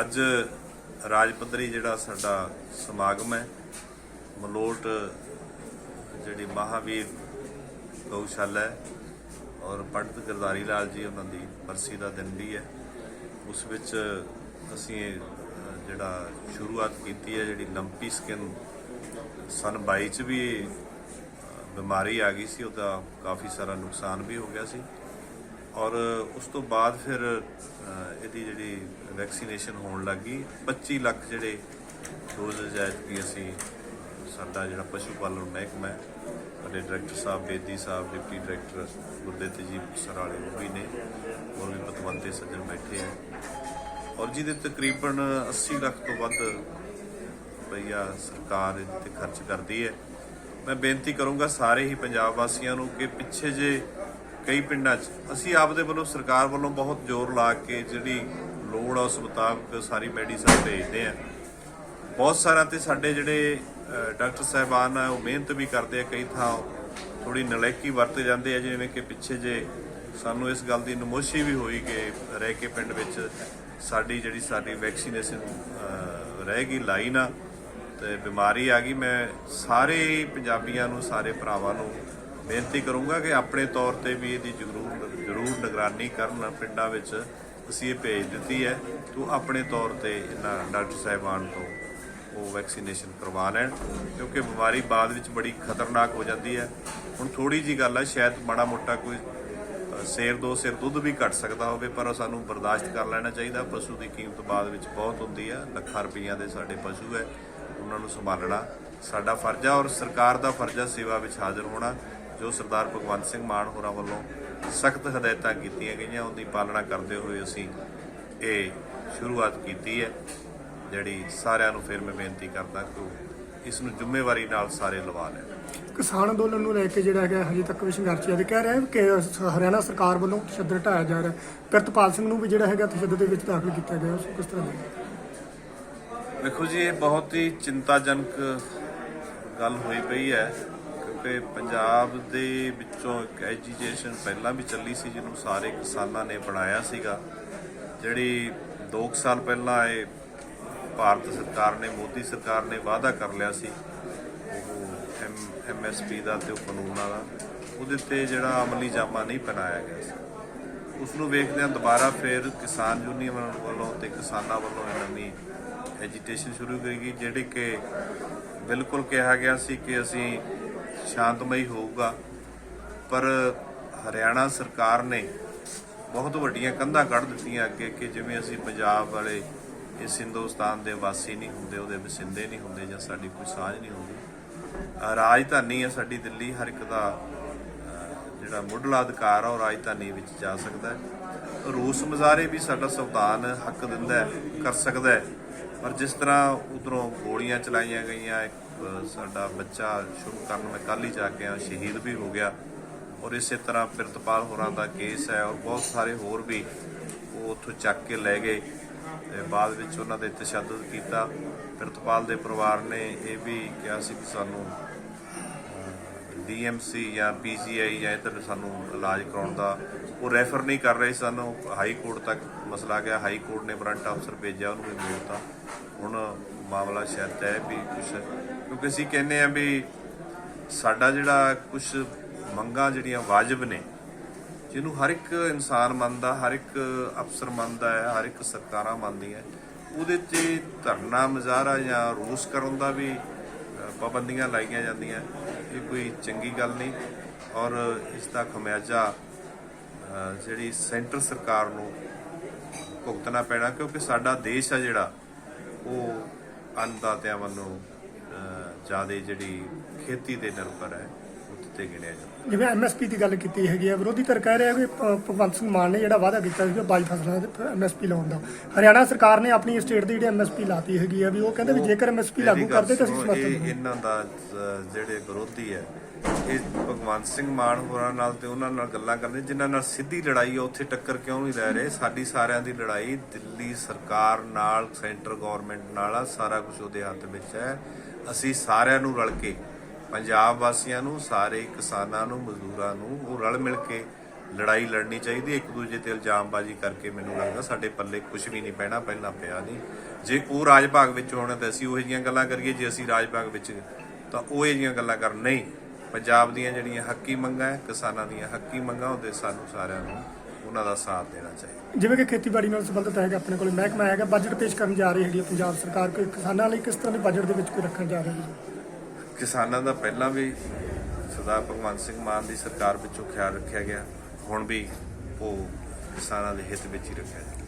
ਅੱਜ ਰਾਜ ਪੱਧਰੀ ਜਿਹੜਾ ਸਾਡਾ ਸਮਾਗਮ ਹੈ, ਮਲੋਟ ਜਿਹੜੀ ਮਹਾਵੀਰ ਗਊਸ਼ਾਲਾ ਹੈ ਔਰ ਪੰਡਤ ਗਰਦਾਰੀ ਲਾਲ ਜੀ ਉਹਨਾਂ ਦੀ ਬਰਸੀ ਦਾ ਦਿਨ ਵੀ ਹੈ। ਉਸ ਵਿੱਚ ਅਸੀਂ ਜਿਹੜਾ ਸ਼ੁਰੂਆਤ ਕੀਤੀ ਹੈ, ਜਿਹੜੀ ਲੰਪੀ ਸਕਿਨ ਸਨ 22 ਚ ਵੀ ਬਿਮਾਰੀ ਆ ਗਈ ਸੀ, ਉਹਦਾ ਕਾਫੀ ਸਾਰਾ ਨੁਕਸਾਨ ਵੀ ਹੋ ਗਿਆ ਸੀ। ਔਰ ਉਸ ਤੋਂ ਬਾਅਦ ਫਿਰ ਇਹਦੀ ਜਿਹੜੀ ਵੈਕਸੀਨੇਸ਼ਨ ਹੋਣ ਲੱਗੀ 25 ਲੱਖ ਜਿਹੜੇ ਡੋਜ਼ਸ ਵੀ ਅਸੀਂ, ਸਾਡਾ ਜਿਹੜਾ ਪਸ਼ੂ ਪਾਲਣ ਮਹਿਕਮਾ ਹੈ, ਸਾਡੇ director sahib, Bedi sahib, deputy director Gurdev ji ਸਰਾਲੇ ਉਹ ਵੀ ਨੇ। ਹੋਰ ਵੀ ਪਤਵੰਤੇ ਸੱਜਣ ਬੈਠੇ ਆ ਔਰ ਜਿਹਦੇ ਤਕਰੀਬਨ 80 ਲੱਖ ਤੋਂ ਵੱਧ ਰੁਪਈਆ ਸਰਕਾਰ ਇਹਦੇ ਤੇ ਖਰਚ ਕਰਦੀ ਹੈ। ਮੈਂ ਬੇਨਤੀ ਕਰੂੰਗਾ ਸਾਰੇ ਹੀ ਪੰਜਾਬ ਵਾਸੀਆਂ ਨੂੰ ਕਿ ਪਿੱਛੇ ਜੇ ਕਈ ਪਿੰਡਾਂ 'ਚ। ਅਸੀਂ ਆਪਦੇ ਵੱਲੋਂ ਸਰਕਾਰ ਵੱਲੋਂ ਬਹੁਤ ਜ਼ੋਰ ਲਾ ਕੇ ਜਿਹੜੀ ਲੋੜ ਆ ਉਸ ਮੁਤਾਬਕ ਸਾਰੀ ਮੈਡੀਸਨ ਭੇਜਦੇ ਆ। ਬਹੁਤ ਸਾਰਿਆਂ ਤੇ ਸਾਡੇ ਜਿਹੜੇ ਡਾਕਟਰ ਸਾਹਿਬਾਨ ਆ, ਉਹ ਮਿਹਨਤ ਵੀ ਕਰਦੇ ਆ, ਕਈ ਥਾਂ ਥੋੜੀ ਨਲੇਕੀ ਵਰਤੇ ਜਾਂਦੇ ਆ, ਜਿਵੇਂ ਕਿ ਪਿੱਛੇ ਜੇ ਸਾਨੂੰ ਇਸ ਗੱਲ ਦੀ ਨਮੋਸ਼ੀ ਵੀ ਹੋਈ ਕਿ ਰਹਿ ਕੇ ਪਿੰਡ ਵਿੱਚ ਸਾਡੀ ਜਿਹੜੀ ਸਾਡੀ ਵੈਕਸੀਨੇਸ਼ਨ ਰਹਿ ਗਈ ਲਾਈ ਨਾ ਤੇ ਬਿਮਾਰੀ ਆ ਗਈ। ਮੈਂ ਸਾਰੇ ਪੰਜਾਬੀਆਂ ਨੂੰ, ਸਾਰੇ ਭਰਾਵਾਂ ਨੂੰ ਬੇਨਤੀ ਕਰੂੰਗਾ ਕਿ ਆਪਣੇ ਤੌਰ ਤੇ ਵੀ ਇਹਦੀ ਜ਼ਰੂਰ ਜ਼ਰੂਰ ਨਿਗਰਾਨੀ ਕਰਨ ਪਿੰਡਾਂ ਵਿੱਚ ਅਸੀਂ ਇਹ ਭੇਜ ਦਿੱਤੀ ਹੈ। ਤੂੰ ਆਪਣੇ ਤੌਰ ਤੇ ਇਹਨਾਂ ਡਾਕਟਰ ਸਾਹਿਬਾਨ ਤੋਂ ਉਹ ਵੈਕਸੀਨੇਸ਼ਨ ਕਰਵਾ ਲੈਣ ਕਿਉਂਕਿ ਬਿਮਾਰੀ ਬਾਅਦ ਵਿੱਚ ਬੜੀ ਖਤਰਨਾਕ ਹੋ ਜਾਂਦੀ ਹੈ। ਹੁਣ ਥੋੜੀ ਜੀ ਗੱਲ ਹੈ ਸ਼ਾਇਦ ਮਾੜਾ ਮੋਟਾ ਕੋਈ ਅ, ਸੇਰ ਦੋ ਸਿਰ ਦੁੱਧ ਵੀ ਘਟ ਸਕਦਾ ਹੋਵੇ ਪਰ ਉਹ ਸਾਨੂੰ ਬਰਦਾਸ਼ਤ ਕਰ ਲੈਣਾ ਚਾਹੀਦਾ। ਪਸ਼ੂ ਦੀ ਕੀਮਤ ਬਾਅਦ ਵਿੱਚ ਬਹੁਤ ਹੁੰਦੀ ਹੈ ਲੱਖਾਂ ਰੁਪਈਆਂ ਦੇ ਸਾਡੇ ਪਸ਼ੂ ਹੈ ਉਹਨਾਂ ਨੂੰ ਸੰਭਾਲਣਾ ਸਾਡਾ ਫਰਜ਼ ਹੈ ਔਰ ਸਰਕਾਰ ਦਾ ਫਰਜ਼ ਹੈ ਸੇਵਾ ਵਿੱਚ ਹਾਜ਼ਰ ਹੋਣਾ। ਜੋ ਸਰਦਾਰ ਭਗਵੰਤ ਸਿੰਘ ਮਾਨ ਹੋਰਾਂ ਵੱਲੋਂ ਸਖਤ ਹਦਾਇਤਾਂ ਕੀਤੀਆਂ ਗਈਆਂ। ਉਹਦੀ ਪਾਲਣਾ ਕਰਦੇ ਹੋਏ ਅਸੀਂ ਇਹ ਸ਼ੁਰੂਆਤ ਕੀਤੀ ਹੈ। ਜਿਹੜੀ ਸਾਰਿਆਂ ਨੂੰ ਫਿਰ ਮੈਂ ਬੇਨਤੀ ਕਰਦਾ ਕਿ ਇਸ ਨੂੰ ਜ਼ਿੰਮੇਵਾਰੀ ਨਾਲ ਸਾਰੇ ਲਵਾ ਲੈਣ। ਕਿਸਾਨ ਅੰਦੋਲਨ ਨੂੰ ਲੈ ਕੇ ਜਿਹੜਾ ਹੈਗਾ ਹਜੇ ਤੱਕ ਵੀ ਸੰਘਰਸ਼ ਜਾਰੀ। ਕਹਿ ਰਿਹਾ ਕਿ ਹਰਿਆਣਾ ਸਰਕਾਰ ਵੱਲੋਂ ਤਸ਼ੱਦਦ ਢਾਇਆ ਜਾ ਰਿਹਾ। ਪ੍ਰਿਤਪਾਲ ਸਿੰਘ ਨੂੰ ਵੀ ਜਿਹੜਾ ਹੈਗਾ ਤਸ਼ੱਦਦ ਦੇ ਵਿੱਚ ਦਾਖਲ ਕੀਤਾ ਗਿਆ। ਉਸ ਕਿਸ ਤਰ੍ਹਾਂ ਦੇ ਵੇਖੋ ਜੀ ਇਹ ਬਹੁਤ ਹੀ ਚਿੰਤਾਜਨਕ ਗੱਲ ਹੋਈ ਪਈ ਹੈ। ਕਿਉਂਕਿ ਪੰਜਾਬ ਦੇ ਵਿੱਚੋਂ ਇੱਕ ਐਜੀਟੇਸ਼ਨ ਪਹਿਲਾਂ ਵੀ ਚੱਲੀ ਸੀ, ਜਿਹਨੂੰ ਸਾਰੇ ਕਿਸਾਨਾਂ ਨੇ ਬਣਾਇਆ ਸੀਗਾ। ਜਿਹੜੀ 2 ਸਾਲ ਪਹਿਲਾਂ ਇਹ ਭਾਰਤ ਸਰਕਾਰ ਨੇ, ਮੋਦੀ ਸਰਕਾਰ ਨੇ ਵਾਅਦਾ ਕਰ ਲਿਆ ਸੀ, ਉਹ ਐਮਐਸਪੀ ਦਾ ਤੇ ਉਹ ਕਾਨੂੰਨਾਂ ਦਾ ਉਹਦੇ ਤੇ ਜਿਹੜਾ ਅਮਲੀ ਜਾਮਾ ਨਹੀਂ ਬਣਾਇਆ ਗਿਆ ਸੀ। ਉਸ ਨੂੰ ਵੇਖਦਿਆਂ ਦੁਬਾਰਾ ਫਿਰ ਕਿਸਾਨ ਯੂਨੀਅਨ ਵੱਲੋਂ ਤੇ ਕਿਸਾਨਾਂ ਵੱਲੋਂ ਇਹ ਨਵੀਂ ਐਜੀਟੇਸ਼ਨ ਸ਼ੁਰੂ ਕੀਤੀ ਗਈ, ਜਿਹੜੀ ਕਿ ਬਿਲਕੁਲ ਕਿਹਾ ਗਿਆ ਸੀ ਕਿ ਅਸੀਂ ਸ਼ਾਂਤਮਈ ਹੋਊਗਾ। ਪਰ ਹਰਿਆਣਾ ਸਰਕਾਰ ਨੇ ਬਹੁਤ ਵੱਡੀਆਂ ਕੰਧਾਂ ਕੱਢ ਦਿੱਤੀਆਂ ਅੱਗੇ ਕਿ ਜਿਵੇਂ ਅਸੀਂ ਪੰਜਾਬ ਵਾਲੇ ਇਸ ਹਿੰਦੁਸਤਾਨ ਦੇ ਵਾਸੀ ਨਹੀਂ ਹੁੰਦੇ, ਉਹਦੇ ਵਸਿੰਦੇ ਨਹੀਂ ਹੁੰਦੇ ਜਾਂ ਸਾਡੀ ਕੋਈ ਸਾਂਝ ਨਹੀਂ ਹੁੰਦੀ। ਰਾਜਧਾਨੀ ਹੈ ਸਾਡੀ ਦਿੱਲੀ, ਹਰ ਇੱਕ ਦਾ ਜਿਹੜਾ ਮੁੱਢਲਾ ਅਧਿਕਾਰ ਆ, ਉਹ ਰਾਜਧਾਨੀ ਵਿੱਚ ਜਾ ਸਕਦਾ ਹੈ। ਰੂਸ ਮਜ਼ਾਰੇ ਵੀ ਸਾਡਾ ਸੰਵਿਧਾਨ ਹੱਕ ਦਿੰਦਾ ਹੈ, ਕਰ ਸਕਦਾ ਹੈ। ਪਰ ਜਿਸ ਤਰ੍ਹਾਂ ਉਧਰੋਂ ਗੋਲੀਆਂ ਚਲਾਈਆਂ ਗਈਆਂ, ਇੱਕ ਸਾਡਾ ਬੱਚਾ ਸ਼ੁਰੂ ਕਰਨ ਮੈਂ ਕੱਲ ਹੀ ਜਾ ਕੇ ਆ ਸ਼ਹੀਦ ਵੀ ਹੋ ਗਿਆ। ਔਰ ਇਸੇ ਤਰ੍ਹਾਂ ਪ੍ਰਿਤਪਾਲ ਹੋਰਾਂ ਦਾ ਕੇਸ ਹੈ ਔਰ ਬਹੁਤ ਸਾਰੇ ਹੋਰ ਵੀ ਉਹ ਉੱਥੋਂ ਚੱਕ ਕੇ ਲੈ ਗਏ ਤੇ ਬਾਅਦ ਵਿੱਚ ਉਹਨਾਂ ਦੇ ਤਸ਼ੱਦਦ ਕੀਤਾ। ਪ੍ਰਿਤਪਾਲ ਦੇ ਪਰਿਵਾਰ ਨੇ ਇਹ ਵੀ ਕਿਹਾ ਸੀ ਕਿ ਸਾਨੂੰ ਡੀਐਮਸੀ ਜਾਂ ਪੀਜੀਆਈ ਜਾਂ ਇੱਧਰ ਸਾਨੂੰ ਇਲਾਜ ਕਰਾਉਣ ਦਾ, ਉਹ ਰੈਫਰ ਨਹੀਂ ਕਰ ਰਹੇ ਸਾਨੂੰ। ਹਾਈ ਕੋਰਟ ਤੱਕ ਮਸਲਾ ਗਿਆ। ਹਾਈ ਕੋਰਟ ਨੇ ਵਾਰੰਟ ਅਫਸਰ ਭੇਜਿਆ, ਉਹਨੂੰ ਵੀ ਮੋੜਤਾ ਹੁਣ ਮਾਮਲਾ ਸ਼ਾਇਦ ਤੈਅ ਵੀ ਕੁਛ, ਕਿਉਂਕਿ ਅਸੀਂ ਕਹਿੰਦੇ ਆ ਵੀ ਸਾਡਾ ਜਿਹੜਾ ਕੁਝ ਮੰਗਾਂ ਜਿਹੜੀਆਂ ਵਾਜਬ ਨੇ, ਜਿਹਨੂੰ ਹਰ ਇੱਕ ਇਨਸਾਨ ਮੰਨਦਾ, ਹਰ ਇੱਕ ਅਫਸਰ ਮੰਨਦਾ ਹੈ, ਹਰ ਇੱਕ ਸਰਕਾਰਾਂ ਮੰਨਦੀਆਂ ਉਹਦੇ ਤੇ ਧਰਨਾ ਮੁਜ਼ਾਹਰਾ ਜਾਂ ਰੋਸ ਕਰਨ ਦਾ ਵੀ ਪਾਬੰਦੀਆਂ ਲਾਈਆਂ ਜਾਂਦੀਆਂ ਇਹ ਕੋਈ ਚੰਗੀ ਗੱਲ ਨਹੀਂ ਔਰ ਇਸ ਦਾ ਖਮਿਆਜਾ ਜਿਹੜੀ ਸੈਂਟਰ ਸਰਕਾਰ ਨੂੰ ਭੁਗਤਣਾ ਪੈਣਾ, ਕਿਉਂਕਿ ਸਾਡਾ ਦੇਸ਼ ਆ ਜਿਹੜਾ, ਉਹ ਅੰਨਦਾਤਿਆਂ ਵੱਲੋਂ ਜ਼ਿਆਦਾ ਜਿਹੜੀ ਖੇਤੀ ਤੇ ਨਿਰਭਰ ਹੈ ਉੱਤੇ ਗਿਣਿਆ ਜਾਂਦਾ। ਜਿਵੇਂ ਐਮਐਸਪੀ ਦੀ ਗੱਲ ਕੀਤੀ ਹੈਗੀ ਹੈ ਵਿਰੋਧੀ ਧਿਰ ਕਹਿ ਰਿਹਾ ਕਿ ਭਗਵੰਤ ਸਿੰਘ ਮਾਨ ਨੇ ਜਿਹੜਾ ਵਾਅਦਾ ਕੀਤਾ ਸੀ ਬਾਈ ਫਸਲਾਂ ਦੇ ਐਮਐਸਪੀ ਲਾਉਣ ਦਾ। ਹਰਿਆਣਾ ਸਰਕਾਰ ਨੇ ਆਪਣੀ ਸਟੇਟ ਦੀ ਜਿਹੜੀ ਐਮਐਸਪੀ ਲਾਤੀ ਹੈਗੀ ਹੈ ਵੀ ਉਹ ਕਹਿੰਦੇ ਵੀ ਜੇਕਰ ਐਮਐਸਪੀ ਲਾਗੂ ਕਰਦੇ ਤਾਂ ਅਸੀਂ ਸਮਰਥਨ ਇਹ ਇਹਨਾਂ ਦਾ ਜਿਹੜੇ ਵਿਰੋਧੀ ਹੈ ਇਹ ਭਗਵੰਤ ਸਿੰਘ ਮਾਨ ਹੋਰਾਂ ਨਾਲ ਤੇ ਉਹਨਾਂ ਨਾਲ ਗੱਲਾਂ ਕਰਦੇ, ਜਿਨ੍ਹਾਂ ਨਾਲ ਸਿੱਧੀ ਲੜਾਈ ਆ, ਉੱਥੇ ਟੱਕਰ ਕਿਉਂ ਨਹੀਂ ਲੈ ਰਹੇ? ਸਾਡੀ ਸਾਰਿਆਂ ਦੀ ਲੜਾਈ ਦਿੱਲੀ ਸਰਕਾਰ ਨਾਲ, ਸੈਂਟਰ ਗਵਰਨਮੈਂਟ ਨਾਲ ਆ, ਸਾਰਾ ਕੁਝ ਉਹਦੇ ਹੱਥ ਵਿੱਚ ਹੈ। ਅਸੀਂ ਸਾਰਿਆਂ ਨੂੰ ਰਲ ਕੇ, ਪੰਜਾਬ ਵਾਸੀਆਂ ਨੂੰ, ਸਾਰੇ ਕਿਸਾਨਾਂ ਨੂੰ, ਮਜ਼ਦੂਰਾਂ ਨੂੰ, ਉਹ ਰਲ ਮਿਲ ਕੇ ਲੜਾਈ ਲੜਨੀ ਚਾਹੀਦੀ ਇੱਕ ਦੂਜੇ ਤੇ ਇਲਜ਼ਾਮਬਾਜ਼ੀ ਕਰਕੇ ਮੈਨੂੰ ਲੱਗਦਾ ਸਾਡੇ ਪੱਲੇ ਕੁਝ ਵੀ ਨਹੀਂ ਪੈਣਾ, ਪਹਿਲਾਂ ਪਿਆ ਨਹੀਂ। ਜੇ ਉਹ ਰਾਜ ਭਾਗ ਵਿੱਚ ਹੋਣਾ ਤਾਂ ਅਸੀਂ ਉਹ ਜਿਹੀਆਂ ਗੱਲਾਂ ਕਰੀਏ, ਜੇ ਅਸੀਂ ਰਾਜ ਭਾਗ ਵਿੱਚ, ਤਾਂ ਉਹ ਇਹ ਜਿਹੀਆਂ ਗੱਲਾਂ ਕਰਨ, ਨਹੀਂ। ਪੰਜਾਬ ਦੀਆਂ ਜਿਹੜੀਆਂ ਹੱਕੀ ਮੰਗਾਂ ਹੈ ਕਿਸਾਨਾਂ ਦੀਆਂ ਹੱਕੀ ਮੰਗਾਂ ਉਹਦੇ ਸਾਨੂੰ ਸਾਰਿਆਂ ਨੂੰ ਉਹਨਾਂ ਦਾ ਸਾਥ ਦੇਣਾ ਚਾਹੀਦਾ। ਜਿਵੇਂ ਕਿ ਖੇਤੀਬਾੜੀ ਨਾਲ ਸੰਬੰਧਿਤ ਹੈਗਾ ਆਪਣੇ ਕੋਲ ਮਹਿਕਮਾ ਹੈਗਾ ਬਜਟ ਪੇਸ਼ ਕਰਨ ਜਾ ਰਹੀ ਹੈਗੀ ਪੰਜਾਬ ਸਰਕਾਰ ਕੋਈ ਕਿਸਾਨਾਂ ਲਈ ਕਿਸ ਤਰ੍ਹਾਂ ਦੇ ਬਜਟ ਦੇ ਵਿੱਚ ਕੋਈ ਰੱਖਣ ਜਾ ਰਹੀ ਹੈ ਕਿਸਾਨਾਂ ਦਾ ਪਹਿਲਾਂ ਵੀ ਸਰਦਾਰ ਭਗਵੰਤ ਸਿੰਘ ਮਾਨ ਦੀ ਸਰਕਾਰ ਵਿੱਚੋਂ ਖਿਆਲ ਰੱਖਿਆ ਗਿਆ ਹੁਣ ਵੀ ਉਹ ਕਿਸਾਨਾਂ ਦੇ ਹਿੱਤ ਵਿੱਚ ਹੀ ਰੱਖਿਆ ਜਾਏਗਾ